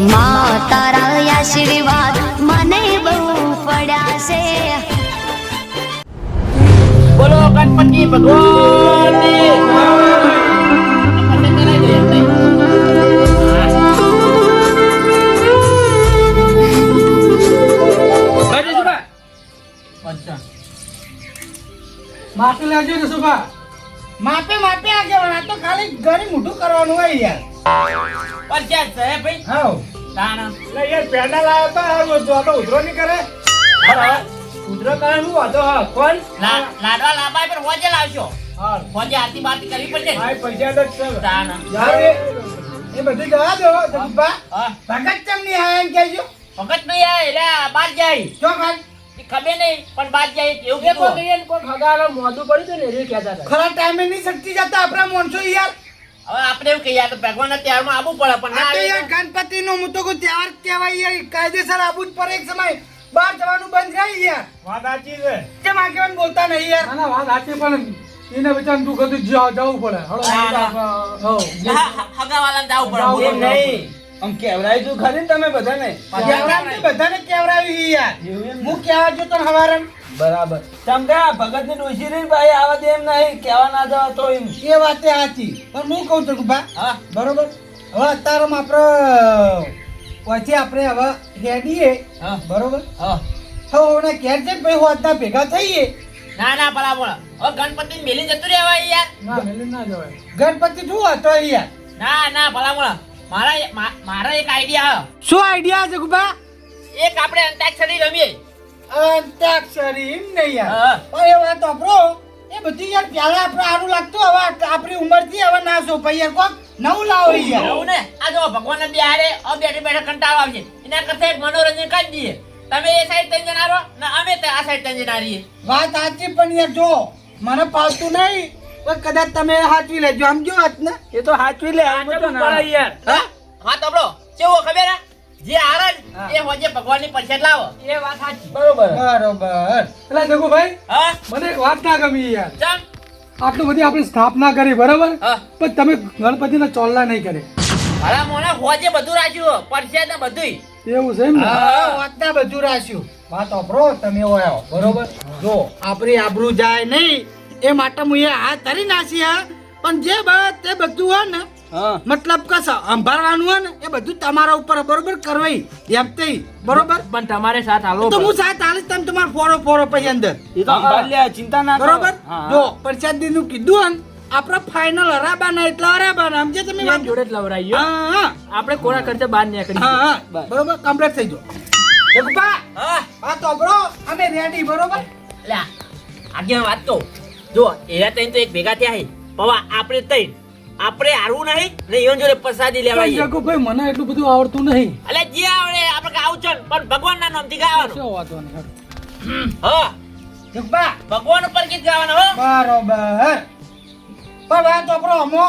માં તારા આશીર્વાદ મને બહુ પડ્યા છે બોલો ગણપતિ ભગવાનની માપી લાગજો ને સુભા માપે માપે આગેવાન આ તો ખાલી ઘણી મોટું કરવાનું હોય યાર છે ભાઈ? યાર પેડા તા હારું ઉધરો નહીં કરે. ઉધરો કરે શું વાંધો હા કોણ લાડવા લાંબા પર હોજે લાવશો. હા હોજે આરતી બારતી કરવી પડશે હા પૈસા તો છે તાણ. યાર એ બધું જવા દો જગપા ભગત ચમ નહીં આયા એમ કહેજો. વખત નહીં આવે એટલે આ બાર જાય. જો ખાન એ ખબર નહીં પણ બાર જાય એવું કીધું. ખરા ટાઈમે નહીં શક્તિ જતા આપણા માણસો યાર. હવે આપણે એવું કહીએ તો ભગવાનના તહેવારમાં આવવું પડે પણ ના યાર ગણપતિ નું હું તો કોઈ તહેવાર કહેવાય યાર કાયદેસર આબુ જ પડે એક સમય. બહાર જવાનું બંધ થાય યાર. વાત સાચી છે. કેમ આગેવાન બોલતા નહીં યાર? ના ના વાત સાચી પણ એને બચારાને દુઃખ હતું જવું પડે. હળો હા, હા. હો. હા, હા, જવું પડે. આમ કેવરાય તું ખરી તમે બધાને? કેવરાવતી બધાને કેવરાવી યાર. હું કેવા જો તને હવારન બરાબર. સમજા ભગતની ડોસી રહી ભાઈ આવા દે એમ નહીં કેવા ના જવા તો એમ. એ વાત સાચી. પણ હું કહું છું બા હા. બરોબર? હવે અત્યારે આપણે પછી આપણે હવે હેડીએ હા. બરોબર? હા. હવે ઘેર જઈને ભાઈ હોદના ભેગા થઈએ. ના ના ભલા ભલા ગણપતિ મેલી જતું રહેવાય યાર. ના મેલી ના જવાય. ગણપતિ શું હતો યાર. ના ના ભલા બોલો મારા મારા એક આઈડિયા શું આઈડિયા છે ગુબા એક આપણે અંતાક્ષરી રમીએ. અંતાક્ષરી એમ નહીં યાર. એ વાત આપણો એ બધું યાર પહેલા આપણે સારું લાગતું હવે આપણી આપણી ઉંમરથી હવે ના જો ભાઈ યાર. કોક નવું લાવો યાર. નવું ને? આ જો ભગવાન બી હારે હવે બેઠે બેઠે કંટાળો આવશે. એના કરતા એક મનોરંજન કરી દઈએ. તમે એ સાઈડ ત્રણ જણા રહો ને અમે તે આ સાઈડ ત્રણ જણા રહીએ વાત સાચી પણ યાર જો મને પાલતું નહીં. પણ કદાચ તમે હાચવી લેજો. આમ જો હાથ ને? એ તો હાચવી લે હા? હા તબલો કેવો ખબર જે આરજ એ હોજે ભગવાનની પરસેટ લાવો. એ વાત સાચી બરોબર. બરોબર. એટલે જગુભાઈ હા? મને એક વાત ના ગમી યાર. ચમ? આટલું બધી આપણે સ્થાપના કરી બરાબર? પણ તમે ગણપતિના ચોલા નહીં કરે ભલા મોને હોજે બધું રાખ્યું પરસેટ ને બધુંય. એવું છે એમ ને? વાત ના બધું રાખ્યું. વાત ઓપરો તમે આવ્યો બરોબર? જો આપણી આબરૂ જાય નહીં. એ માટે હું એ હાથ ધરી નાખી હા. પણ જે બાબત તે બધું હોય ને મતલબ કે સંભાળવાનું હોય ને એ બધું તમારા ઉપર બરોબર કરવાઈ એમ તે બરોબર? પણ તમારે સાથ હાલો તો હું સાથ આલીશ તમે તમારો ફોરો ફોરો પછી અંદર. ચિંતા ના બરોબર? જો પ્રસાદી નું કીધું હોય ને આપણે ફાઇનલ હરાબાના એટલે હરાબાના. સમજે તમે વાત? જોડે જ લવરાઈ હા હા. આપણે કોના ખર્ચે બહાર નીકળી હા હા. બરોબર? કમ્પ્લીટ થઈ જો જગપા હા. હા તો બ્રો અમે રેડી બરોબર? લ્યા આગળ વાત કહું જો એરા ત્રણ તો એક ભેગા થયા પવા આપણે ત્રણ. આપણે આવું નહીં ને ઈવન જોડે પ્રસાદી લેવાઈએ જગુભાઈ મને એટલું બધું આવડતું નહીં. એટલે જે આવડે આપણે આવું છે પણ ભગવાન ના નામથી ગાવાનું. શું વાંધો નહીં હા. જગબા. ભગવાન ઉપર ગીત ગાવાનું હો. બરોબર. પણ વાત આપણો અમો.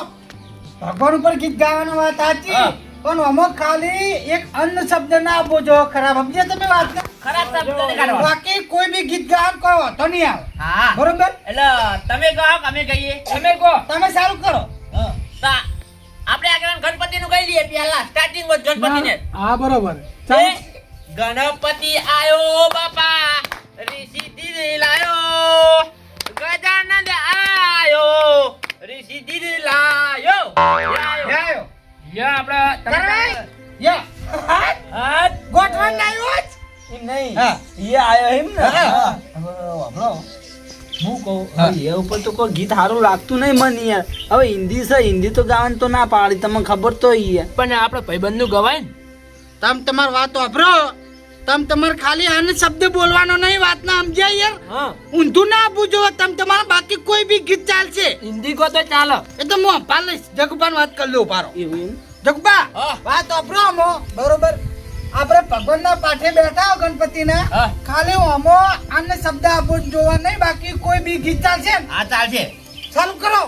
ભગવાન ઉપર ગીત ગાવાનું વાત સાચી. પણ અમો ખાલી એક અન્ન શબ્દ ના આપો જો ખરાબ સમજે તમે વાત? ખરાબ શબ્દ બાકી કોઈ બી ગીત ગાવ કહો તો નહીં આવે. હા. બરોબર? એટલે તમે કહો અમે કહીએ. તમે કહો. તમે સારું કરો. આપણે આગળ ગણપતિ નું કહી લઈએ પહેલા સ્ટાર્ટિંગ વોઝ ગણપતિ ને હા બરોબર. ગણપતિ આયો બાપા ઋષિ લાયો યા આપણે કરાય? યા. હા? હા ગોઠવણ આવ્યો જ? એમ નહીં. હા. એ આયો એમ ને? હા. હા. હું કહું એ ઉપર તો કોઈ ગીત સારું લાગતું નહીં મને યાર. હવે હિન્દી છે હિન્દી તો ગાવાની તો ના પાડી તમને ખબર તો યાર. પણ આપણે ભાઈબંધ ગવાય ને? તમ તમાર વાત વાપરો. તમ તમાર ખાલી આને શબ્દ બોલવાનો નહીં વાત ના સમજ્યા યાર. ઊંધું ના પૂછો તમ તમારા બાકી કોઈ બી ગીત ચાલશે. હિન્દી કો તો ચાલો. એ તો હું અપાર લઈશ. જગપાન વાત કરી લઉં પારો એવું જગબા વાત વાપરો અમો બરોબર. આપણે ભગવાન ના પાઠે બેઠા ગણપતિ ના ખાલી અમો આમને શબ્દ આપો જોવા નહીં બાકી કોઈ બી ગીત ચાલશે હા ચાલશે. ચાલુ કરો.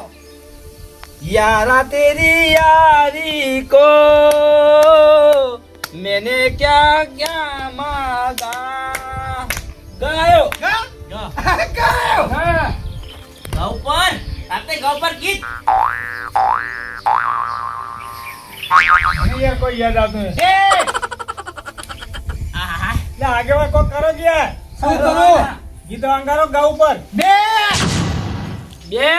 યારા તેરી યારી કો મેને ક્યાં ક્યાં માગા? ગાયો. ગાયો. ગાયો ઉપર આપને ગાવ પર ગીત? અહીંયા કોઈ યાદ આવતું નથી. આહા. લે, આગેવાન કોક કરો કે યાર. શું કરું? ગીતો અંગારો ગા ઉપર. બે! બે!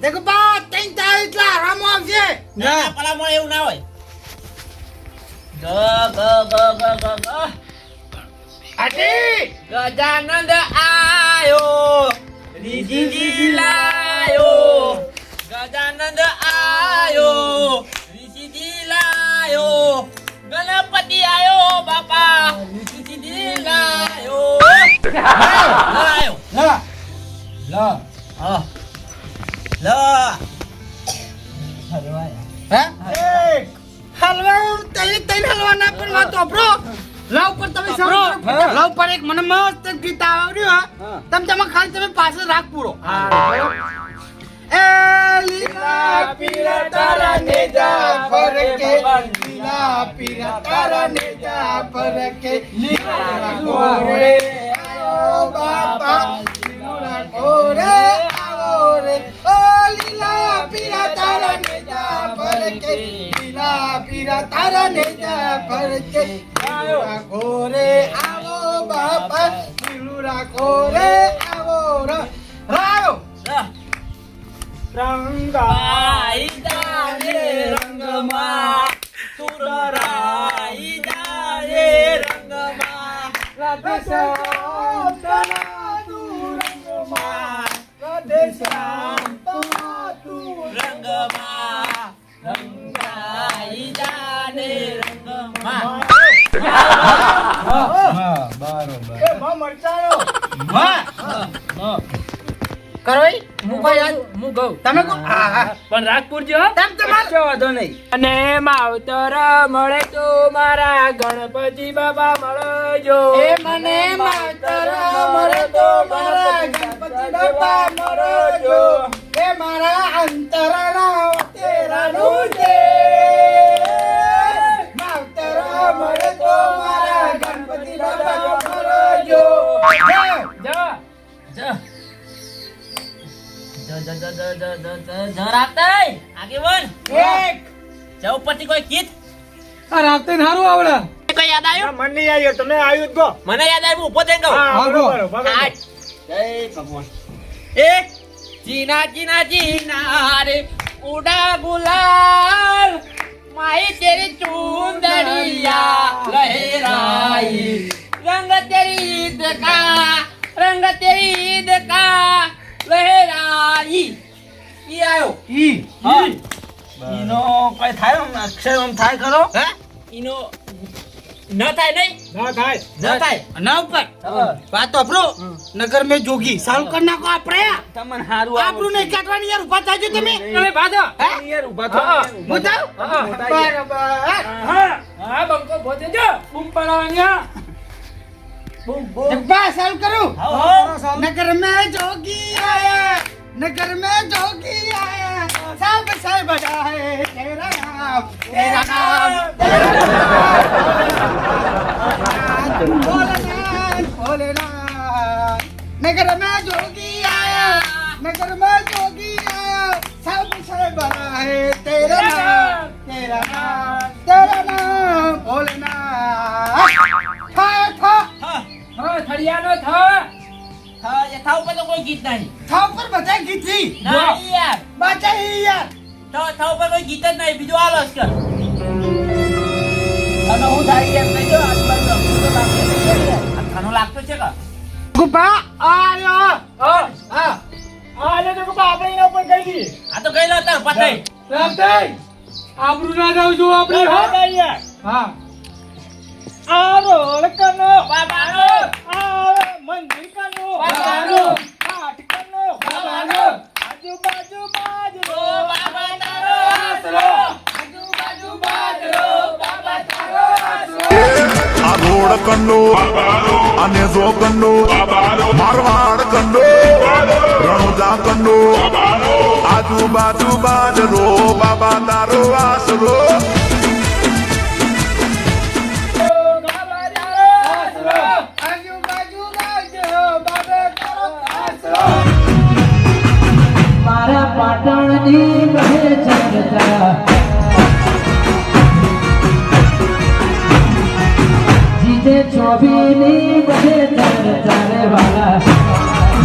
દેખો બા ત્રણ તાર એટલા આરામમાં આવશે. ના ના, પેલા એવું ના હોય. ગ ગ ગ ગ ગ ગ. આટી! ગજાનંદ આયો. હે? હલવા તઈ તઈ હલવા ના પણ વાત ઓપરો લાવ પર તમે સાંભળો લાવ પર એક મને મસ્ત ગીત આવડ્યું હા. તમ તમે ખાલી તમે પાસે રાખ પૂરો. એ લીલા પીરા તારા નેજા ફરકે. લીલા પીરા તારા નેજા ફરકે. લીલા ગોરે આવો બાપા. લીલા ગોરે આવો રે. ઓ લીલા પીરા તારા નેજા ભરકે પીલા પીરા તારા નેજા ભરકે પીલુરા ઘોરે આવો બાપા પીલુરા ઘોરે આવો રાયો રંગાઈ દાને રંગમાં હા પણ રાજપુર જો તેમ તમાર વાંધો નહીં. અને માવતર મળે તો મારા ગણપતિ બાબા મળજો. એ મને માવતર મળે તો મારા ગણપતિ મળો જો એ મારા અંતરના તેરાનું ઉપરથી કોઈ ગીત? આ હારું આવડે. કોઈ યાદ આવ્યું? મને નહીં આવ્યો તમને આવ્યું જ મને યાદ આવ્યું ઊભો થઈને કહું. હા બરોબર બરોબર. આજ. જય ભગવાન એ જીના જીના જીના રે ઉડા ગુલાલ માઈ તેરી ચુંદડિયા લહેરાઈ. રંગ તેરી ઈદ કા રંગ તેરી ઈદ કા લહેરાઈ. થાય અક્ષય આમ થાય ખરો. હે? ઈનો ન થાય નહીં? ન થાય. ન થાય. ના ઉપર. વાત આપરો નગર મે જોગી. સાલ કર નાખો આપણે તમને હારું આપણું નહીં કાટવાની યાર ઊભા થાજો તમે. તમે બાધો યાર ઊભા થો મુતાવ બરાબર. હા. હા બંકો ભોજે બૂમ પડાવાંગા બૂમ નગર મે જોગી આયા. નગર મે જોગી આયા. सब से बड़ा है तेरा नाम तेरा नाम तेरा नाम થા ઉપર તો કોઈ ગીત નહીં. થા ઉપર બધા ગીત હી ના યાર. બધા હી યાર. તો થા ઉપર કોઈ ગીત જ નહીં બીજું આ લસ કર. અને હું ધારી એમ નહીં જો આજુબાજુ ઘણો લાગતો છે કા? ગુપા આયો. હા હા. આલે તો ગુપા આપણે એના ઉપર ગઈ ગઈ આ તો ગઈ લાતા પતાઈ રામતાઈ આબરૂ ના જાવ જો આપણે હા? હા. આ રોળ કનો આ મંદિર બાબાનો. આઠ બાબાનો. આજુબાજુ બાજરો બાબા તારો આસરો આજુબાજુ બાજરો બાબા તારો આસરો આ ઘોડ કંડો. અને જો કંડો. મારવાડ કંડો. રણુજા કંડો. આજુબાજુ બાજરો બાબા તારો આસરો you.